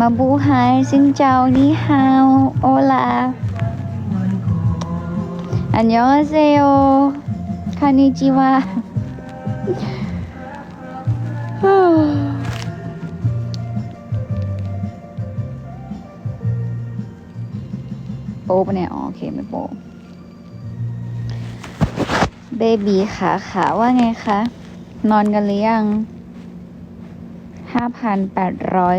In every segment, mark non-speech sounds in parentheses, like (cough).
มาบูไฮซินเจ้านี่ฮาวโอลาอันยองเซโอคานิจิวะโป๊ปเนี่ยโอเคไม่โป๊เบบีขาขาว่าไงคะ นอนกันหรือยัง ห้าพันแปดร้อย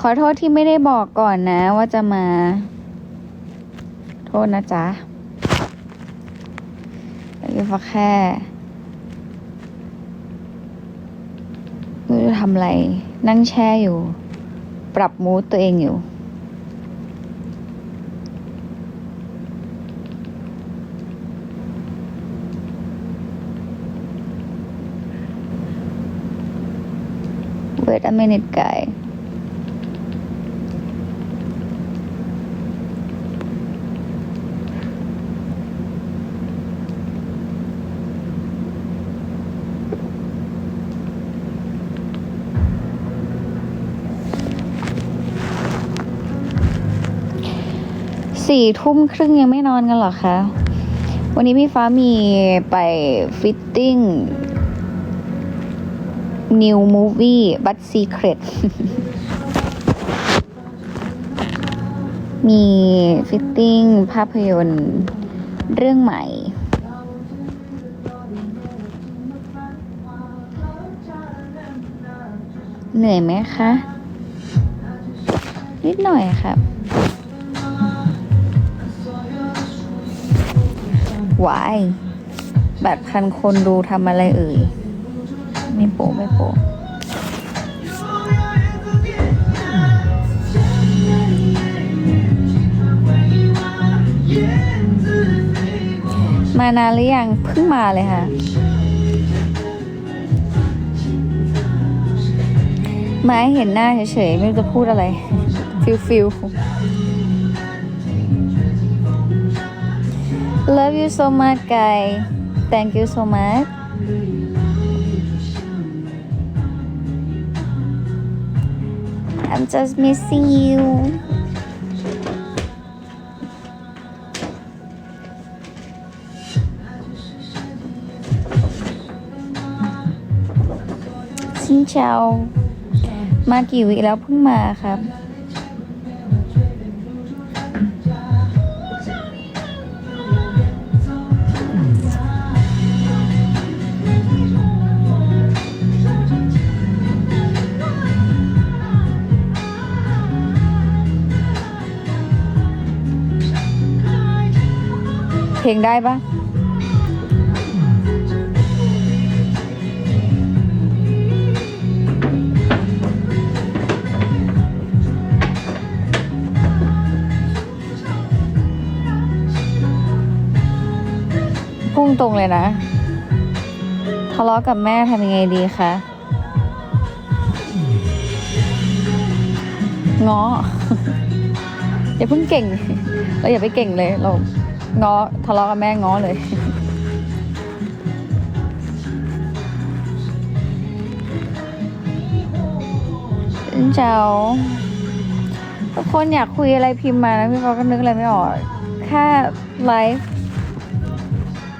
ขอโทษที่ไม่ได้บอกก่อนนะว่าจะมา โทษนะจ๊ะแต่ก็แค่ไม่รู้จะทำอะไร นั่งแช่อยู่ ปรับมูดตัวเองอยู่ Wait a minute, guy. สี่ทุ่มครึ่งยังไม่นอนกันหรอคะ วันนี้พี่ฟ้ามีไปฟิตติ้ง New Movie But Secret มีฟิตติ้งภาพยนตร์เรื่องใหม่ เหนื่อยไหมคะ นิดหน่อยครับ วาย แบบพันคนดูทำอะไรเอ่ย ไม่โปไม่โปมานานหรือยังเพิ่งมาเลยค่ะ มาให้เห็นหน้าเฉยๆ ไม่รู้จะพูดอะไร ฟิลฟิล Love you so much guy Thank you so much I'm just missing you ซินเชามากี่วิแล้วเพิ่งมาครับ เพลงได้ปะพุ่งตรงเลยนะ ทะเลาะกับแม่ทำยังไงดีคะง้ออย่าเพิ่งเก่ง เราอย่าไปเก่งเลยเรา ง้อทะเลาะกับแม่ง้อเลย เจ้าทุกคนอยากคุยอะไรพิมพ์มานะพี่ฟอก็นึกอะไรไม่ออกแค่ไลฟ์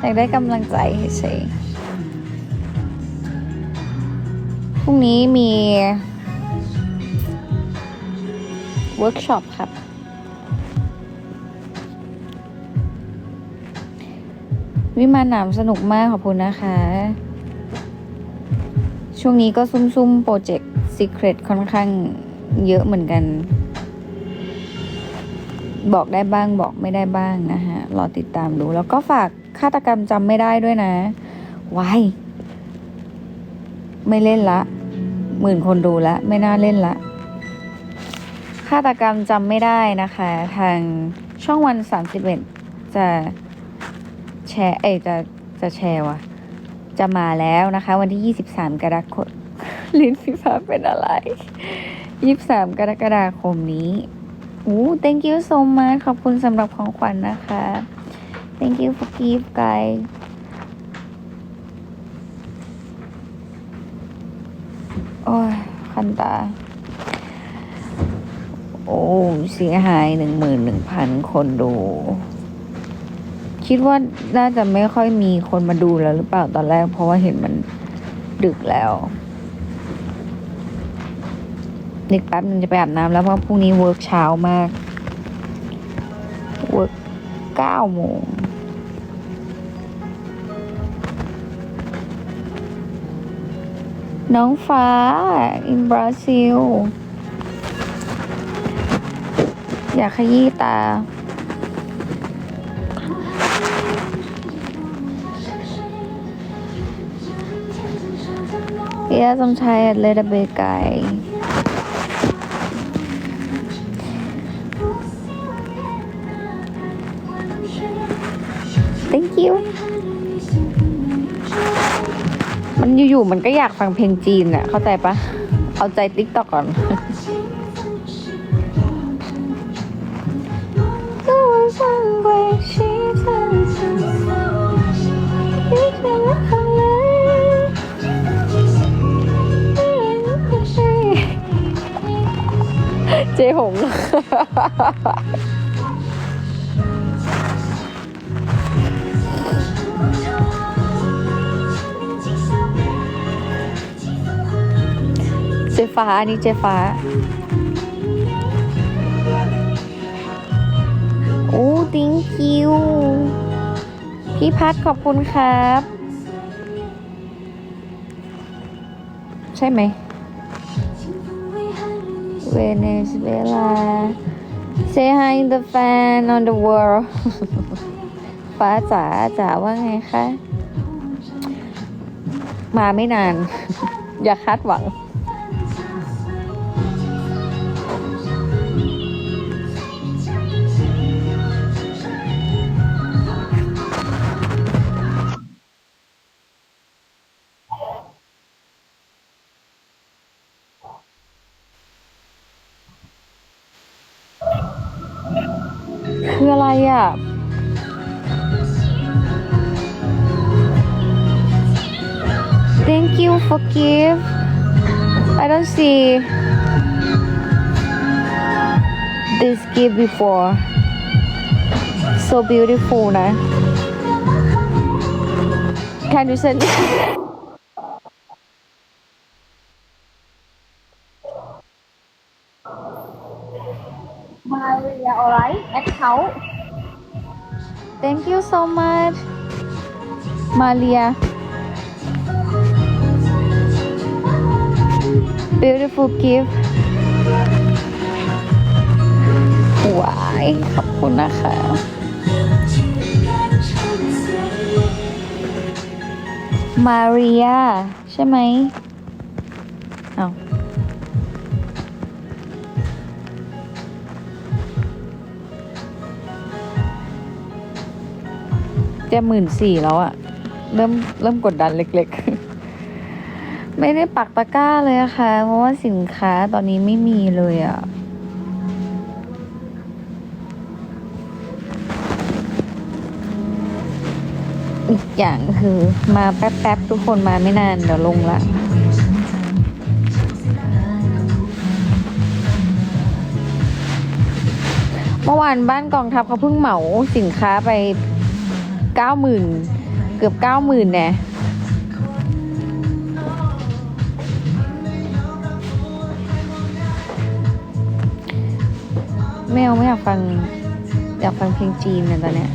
อยากได้กำลังใจเฉยพรุ่งนี้มีเวิร์กช็อปครับ วิมานหนามสนุกมากขอบคุณนะคะ ช่วงนี้ก็ซุ่มๆโปรเจกต์ Secret ค่อนข้างเยอะเหมือนกัน บอกได้บ้างบอกไม่ได้บ้างนะฮะรอติดตามดูแล้วก็ฝากฆาตกรรมจำไม่ได้ด้วยนะวายไม่เล่นละ หมื่นคนดูละ ไม่น่าเล่นละฆาตกรรมจำไม่ได้นะคะ ทางช่องวันสามสิบเอ็ดจะ ร์เอจะจะแชร์ว่ะ จะมาแล้วนะคะ วันที่ 23 กรกฎลิ้นฟีฟ้าเป็นอะไร 23 กรกฎาคมนี้โอ้ thank you so much ขอบคุณสำหรับของขวัญนนะคะ thank you for gift guys โอ้ยคันตา โอ้ เสียหายหนึ่งหมื่นหนึ่งพันคนดู คิดว่าน่าจะไม่ค่อยมีคนมาดูแล้วหรือเปล่าตอนแรก เพราะว่าเห็นมันดึกแล้วนิกแป๊บนึงจะไปอาบน้ำแล้วเพราะพรุ่งนี้เวิร์กเช้ามาก เวิร์กเก้าโมงน้องฟ้าอินบราซิล อยากขยี้ตา Yes, I'm tired, little bit guy. Thank you. มันอยู่ๆมันก็อยากฟังเพลงจีนอะเข้าใจปะ เอาใจติ๊กต็อกก่อน เจ๊หงเจ๊ฟ้า อันนี้เจ๊ฟ้า โอ้ thank you พี่พัดขอบคุณครับ ใช่ไหม เวเนซุเอลา say hi the fan on the world ฟ้าจ๋าจ๋าว่าไงคะ มาไม่นาน อย่าคาดหวัง คืออะไรอะ Thank you for gift I don't see this gift before so beautiful นะ Can you send Maria alright account Thank you so much Maria beautiful gift ว้ายขอบคุณนะคะ มาเรีย ใช่ไหม จะหมื่นสี่แล้วอะเริ่มเริ่มกดดันเล็กๆ ไม่ได้ปักตะกร้าเลยอะค่ะ เพราะว่าสินค้าตอนนี้ไม่มีเลยอะอีกอย่างคือมาแป๊บๆ ทุกคนมาไม่นานเดี๋ยวลงละเมื่อวานบ้านกองทัพเขาเพิ่งเหมาสินค้าไป เก้าหมื่นเกือบเก้าหมื่นแน่ไม่เอาไม่อยากฟัง อยากฟังเพลงจีนเนี่ยตอนเนี้ย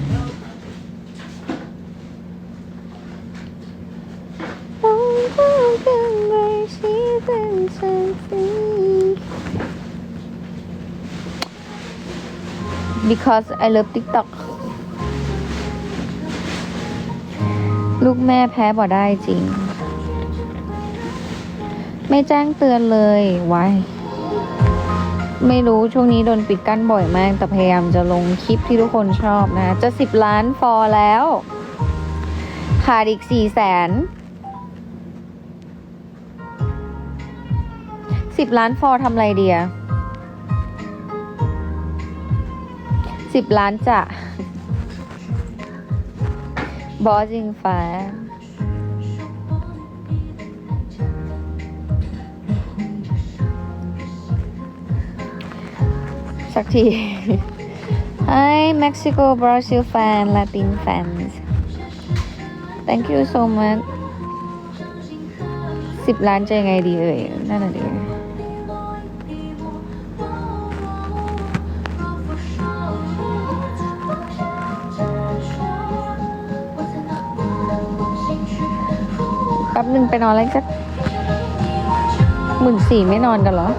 because I love TikTok ลูก ลูกแม่แพ้บ่ได้จริง ไม่แจ้งเตือนเลยไว้ไม่รู้ช่วงนี้โดนปิดกั้นบ่อยมาก แต่พยายามจะลงคลิปที่ทุกคนชอบนะ จะสิบล้านฟอลแล้ว ขาดอีกสี่แสนสิบล้านฟอลทำไรเดียสิบล้านจะ บอสยิงฟ้า สักที Hi Mexico Brazil fan Latin fans Thank you so much สิบล้านจะยังไงดีเอ่ยนั่นน่ะดิ หนึ่งไปนอนแล้วจะหมื่นสี่ไม่นอนกันเหรอ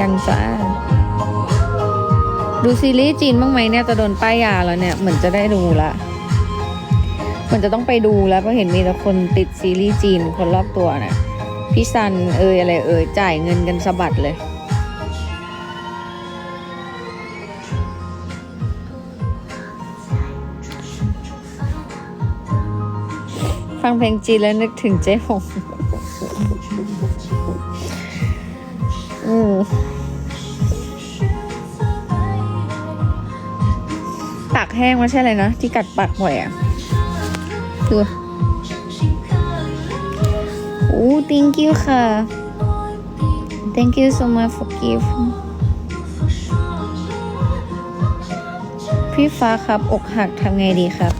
ยังจ้าดูซีรีส์จีนบ้างไหมเนี่ยจะโดนป้ายยาแล้วเนี่ยเหมือนจะได้ดูละเหมือนจะต้องไปดูแล้วเพราะเห็นมีแต่คนติดซีรีส์จีนคนรอบตัวเนี่ย พี่ซันเอยอะไรเอยจ่ายเงินกันสะบัดเลยฟังเพลงจีนแล้วนึกถึงเจ๊หงอืมปากแห้งไม่ใช่อะไรนะ ที่กัดปากบ่อยอะคือ อ้ thank you ค่ะ thank you so much for gift พี่ฟ้าครับ อกหักทำไงดีครับ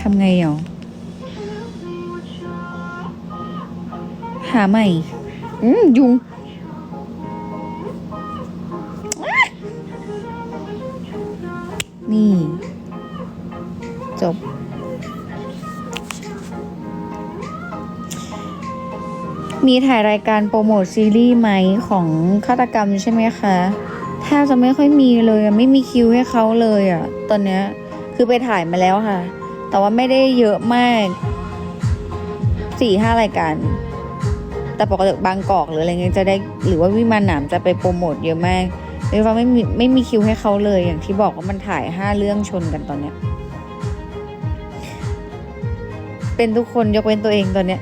ทำไงอะหาใหม่ อืม ยุง มีถ่ายรายการโปรโมทซีรีส์ไหมของฆาตกรรมใช่ไหมคะแทบจะไม่ค่อยมีเลยไม่มีคิวให้เขาเลยอะตอนเนี้ยคือไปถ่ายมาแล้วค่ะ แต่ว่าไม่ได้เยอะมากสี่ห้ารายการ แต่ปกติบางกอกหรืออะไรเงี้ยจะได้หรือว่าวิมานหนามจะไปโปรโมทเยอะมากเรียกว่าไม่มีไม่มีคิวให้เขาเลยอย่างที่บอกว่ามันถ่ายห้าเรื่องชนกันตอนเนี้ยเป็นทุกคนยกเว้นตัวเองตอนเนี้ย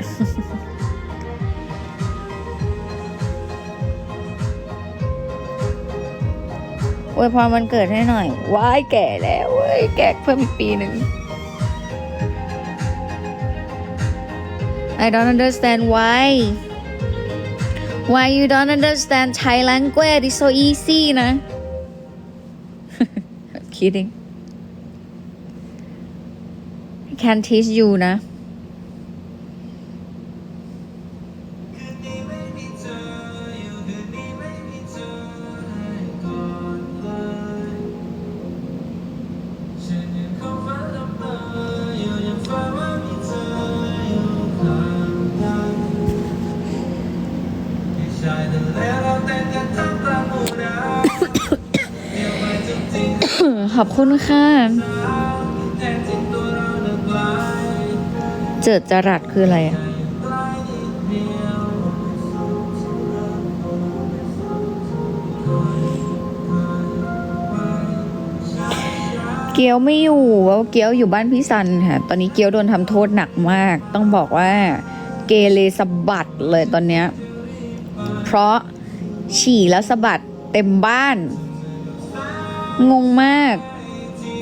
อวยพรวันเกิดให้หน่อย ว้ายแก่แล้วเว้ยแก่เพิ่มอีกปีหนึ่ง I don't understand why why you don't understand Thai language is so easy นะ kidding I can teach you นะ คุณค่ะ เจิดจรัสคืออะไรอะเกียวไม่อยู่ว่าเกียวอยู่บ้านพี่ซันค่ะ ตอนนี้เกียวโดนทำโทษหนักมาก ต้องบอกว่าเกเรสะบัดเลยตอนเนี้ย เพราะฉี่แล้วสะบัดเต็มบ้าน งงมาก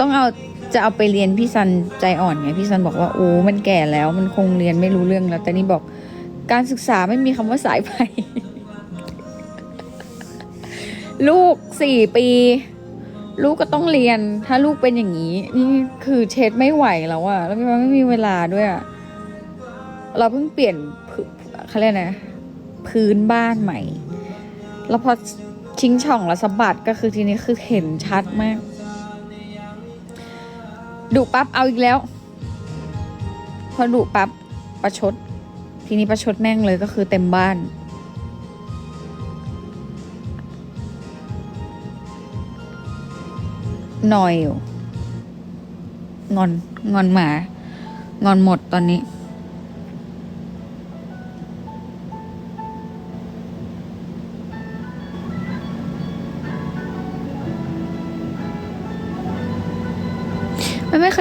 ต้องเอาจะเอาไปเรียนพี่ซันใจอ่อนไงพี่ซันบอกว่าโอ้มันแก่แล้ว มันคงเรียนไม่รู้เรื่องแล้ว แต่นี่บอกการศึกษาไม่มีคำว่าสายไปลูกสี่ปี ลูกก็ต้องเรียน ถ้าลูกเป็นอย่างนี้ นี่คือเช็ดไม่ไหวแล้วอะแล้วพี่ว่าไม่มีเวลาด้วยอะเราเพิ่งเปลี่ยนพื้นเขาเรียกนะ พื้นบ้านใหม่ แล้วพอชิงช่องแล้วสะบัดก็คือทีนี้คือเห็นชัดมาก ดุปั๊บเอาอีกแล้ว พอดุปั๊บประชด ทีนี้ประชดแม่งเลยก็คือเต็มบ้าน หน่อยอยู่งอน งอนหมา งอนหมดตอนนี้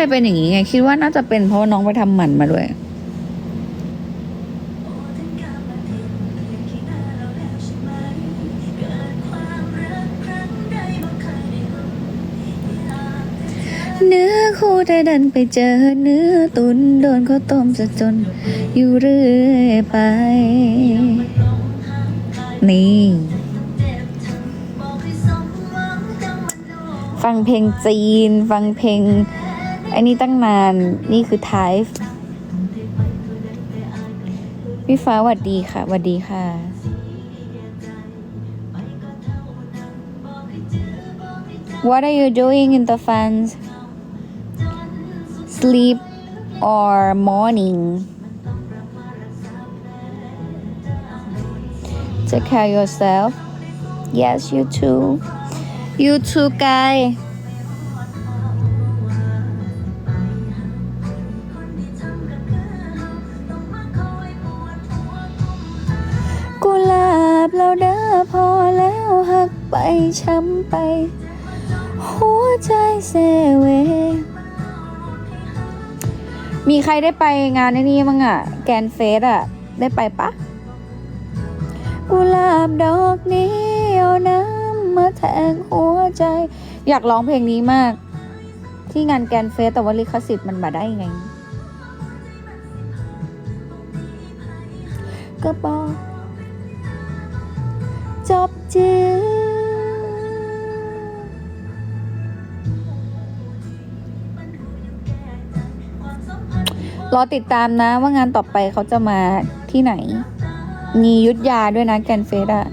ยเป็นอย่างนี้ไง คิดว่าน่าจะเป็นเพราะน้องไปทำหมันมาด้วย เนื้อคู่ได้ดันไปเจอเนื้อตุนโดนเขาต้มจะจน อยู่เรื่อยไป นี่ฟังเพลงจีน ฟังเพลง อันนี้ตั้งนานนี่คือไทฟ์พี่ฟ้าหวัดดีค่ะหวัดดีค่ะ What are you doing in the fans? Sleep or morning? Take care yourself. Yes, you too. You too, guy. บเราเด้อพอแล้วหักไปช้ำไป หัวใจเซเว มีใครได้ไปงานนี้มั้งอะแกนเฟสอะได้ไปปะกุหลาบดอกนี้เอาน้ำมาแทงหัวใจ อยากร้องเพลงนี้มาก ที่งานแกนเฟสแต่ว่าลิขสิทธิ์มันมาได้ไงก็บอก จบจื้อรอติดตามนะว่างานต่อไปเขาจะมาที่ไหน มียุทธยาด้วยนะแกนเฟสอะ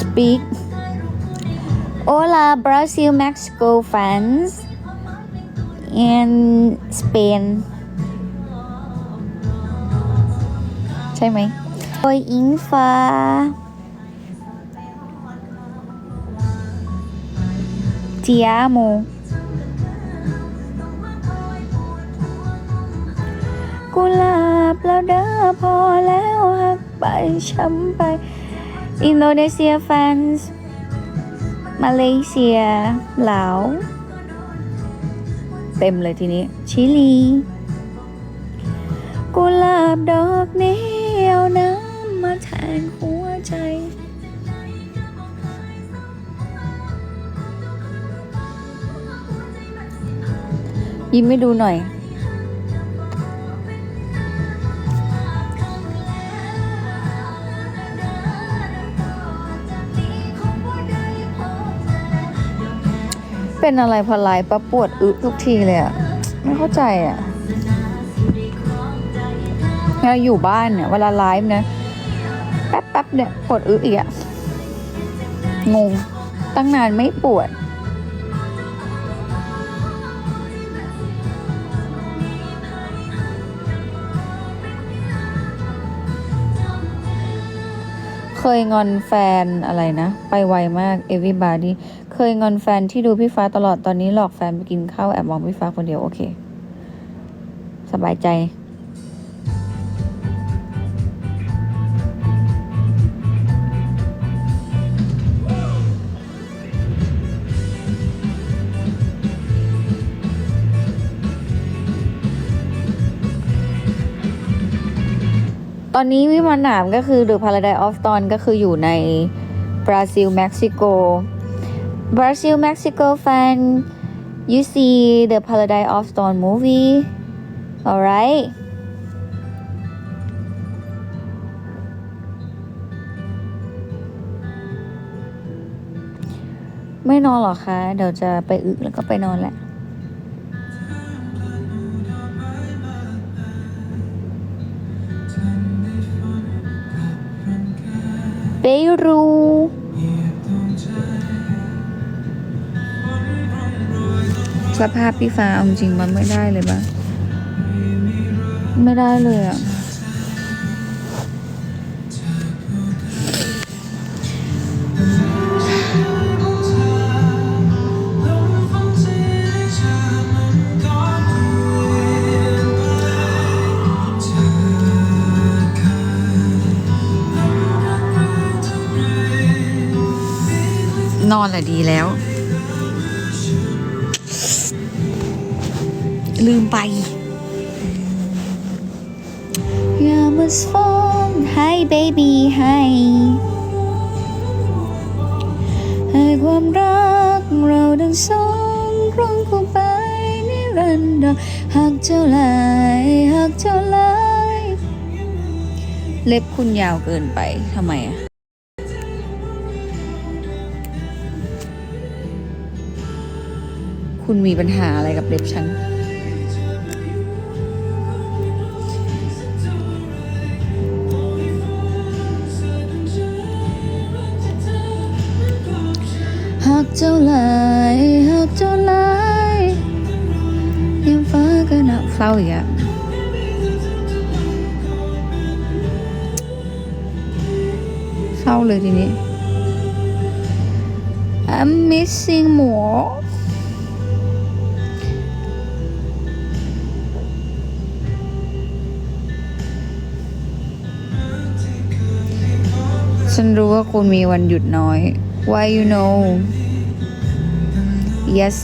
speak Hola Brazil Mexico fans in Spain ใช่ไหมโอยอิงฟ้า Ti amo กุหลาบแล้วเด้อพอแล้วหักไปช้ำไป อินโดนีเซีย fans มาเลเซียลาว เต็มเลยทีนี้ ชิลี กุหลาบดอกนี้เอาน้ำมาแทนหัวใจ ยิ้มไม่ดูหน่อย เป็นอะไรพลายปะปวดอึทุกทีเลยอะไม่เข้าใจอะเวลาอยู่บ้านเนี่ยเวลาไลฟ์นะแป๊บแป๊บๆเนี่ยปวดอึอีกอะงงตั้งนานไม่ปวด เคยงอนแฟนอะไรนะ ไปไวมาก everybody เคยงอนแฟนที่ดูพี่ฟ้าตลอดตอนนี้หลอกแฟนไปกินข้าวแอบมองพี่ฟ้าคนเดียว โอเค สบายใจ ตอนนี้วิมานหนามก็คือ The Paradise of Dawn ก็คืออยู่ในบราซิลเม็กซิโกบราซิลเม็กซิโก fan you see the Paradise of Dawn movie alright ไม่นอนหรอคะ เดี๋ยวจะไปอึแล้วก็ไปนอนแหละ เปรูสภาพพี่ฟ้าเอาจริงมันไม่ได้เลยปะไม่ได้เลยอะ นอนแหละดีแล้ว ลืมไปอย่ามาฟ้อง Hi baby Hi ให้ความรักเราทั้งสองครองคู่ไปนิรันดร์หากเจ้าลายหากเจ้าลายเล็บคุณยาวเกินไปทำไมอะ คุณมีปัญหาอะไรกับเล็บฉัน หากเจ้าหลายหากเจ้าหลายยามฟ้าก็หนาวเศร้าอีกอะเศร้าเลยทีนี้ I'm missing more ฉันรู้ว่าคุณมีวันหยุดน้อย Why you know Yes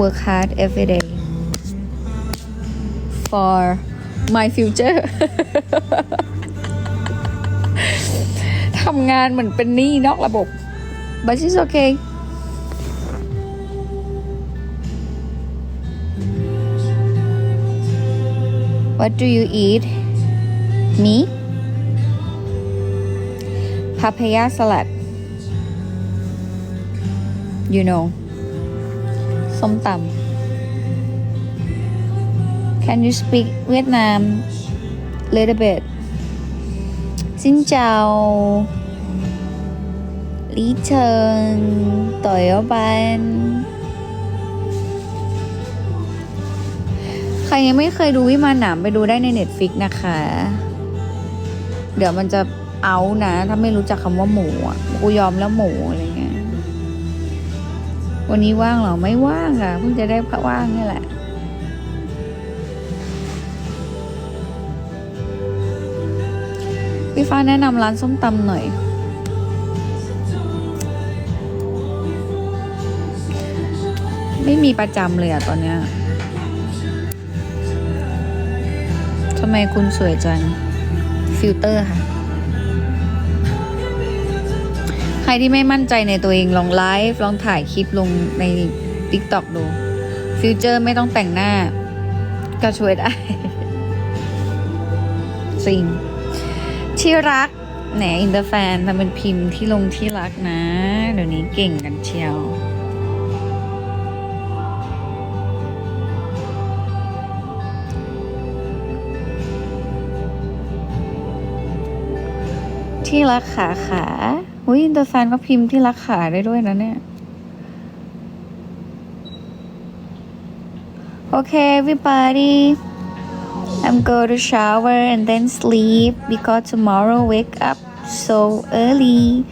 work hard every day for my future ทำงานเหมือนเป็นหนี้นอกระบบ but it's okay What do you eat? Me? Papaya salad you know ส้มตำ can you speak Vietnam little bit ซินเจ้าลีเชิญต่อยบันใครยังไม่เคยดูวิมานหนามไปดูได้ใน Netflix นะคะ เดี๋ยวมันจะ เอานะ ถ้าไม่รู้จักคำว่าหมูอะกูยอมแล้วหมูอะไรเงี้ยวันนี้ว่างหรอไม่ว่างอะเพิ่งจะได้พักว่างนี่แหละพี่ฟ้าแนะนำร้านส้มตำหน่อย ไม่มีประจำเลยอะตอนเนี้ยทำไมคุณสวยจัง ฟิลเตอร์ค่ะ รที่ไม่มั่นใจในตัวเองลองไลฟ์ลองถ่ายคลิปลงใน TikTok ดู ฟิวเจอร์ไม่ต้องแต่งหน้า ก็ช่วยได้จริงที่รักแหนอินเตอร์แฟนทำเป็นพิมพ์ที่ลงที่รักนะ เดี๋ยวนี้เก่งกันเชียวที่รักขาขา อุ้ยอินเตอร์แฟนก็พิมพ์ที่รักขาได้ด้วยนะเนี่ย Okay, everybody. I'm going to shower and then sleep because tomorrow wake up so early.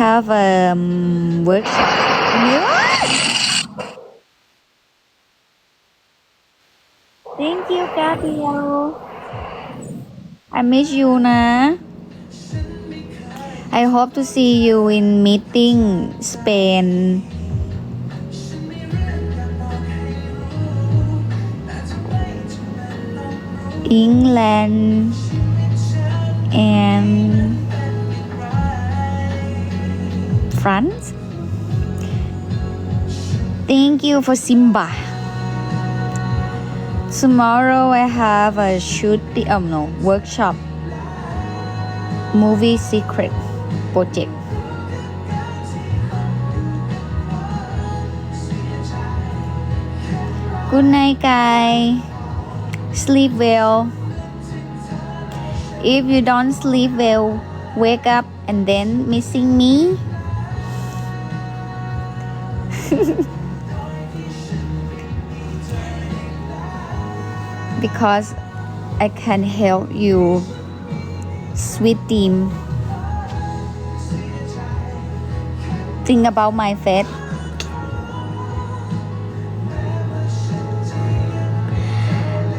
Have a um, workshop. Thank you, Gabriel. I miss you, na. I hope to see you in meeting Spain. England and France. Thank you for Simba. Tomorrow I have a shoot um no workshop movie secret project. Good night, guy. Sleep well. If you don't sleep well, wake up and then missing me. (laughs) because I can help you, sweet team. Think about my face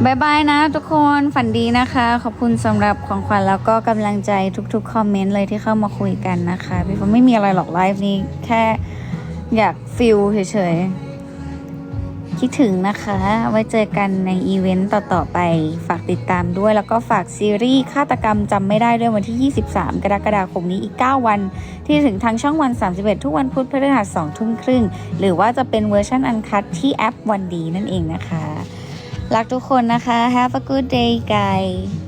บายบายนะทุกคนฝันดีนะคะ ขอบคุณสำหรับของขวัญแล้วก็กำลังใจทุกๆคอมเมนต์เลยที่เข้ามาคุยกันนะคะ พี่ฟ้าไม่มีอะไรหรอกไลฟ์นี้แค่อยากฟิลเฉยๆ คิดถึงนะคะ ไว้เจอกันในอีเวนต์ต่อ ๆ ไป ฝากติดตามด้วย แล้วก็ฝากซีรีส์ฆาตกรรมจำไม่ได้ด้วยวันที่ 23 กรกฎาคมนี้อีก 9 วัน ที่ถึงทางช่องวัน 31 ทุกวันพุธพฤหัส2ทุ่มครึ่ง หรือว่าจะเป็นเวอร์ชันอันคัดที่แอปวันดีนั่นเองนะคะ รักทุกคนนะคะ Have a good day guys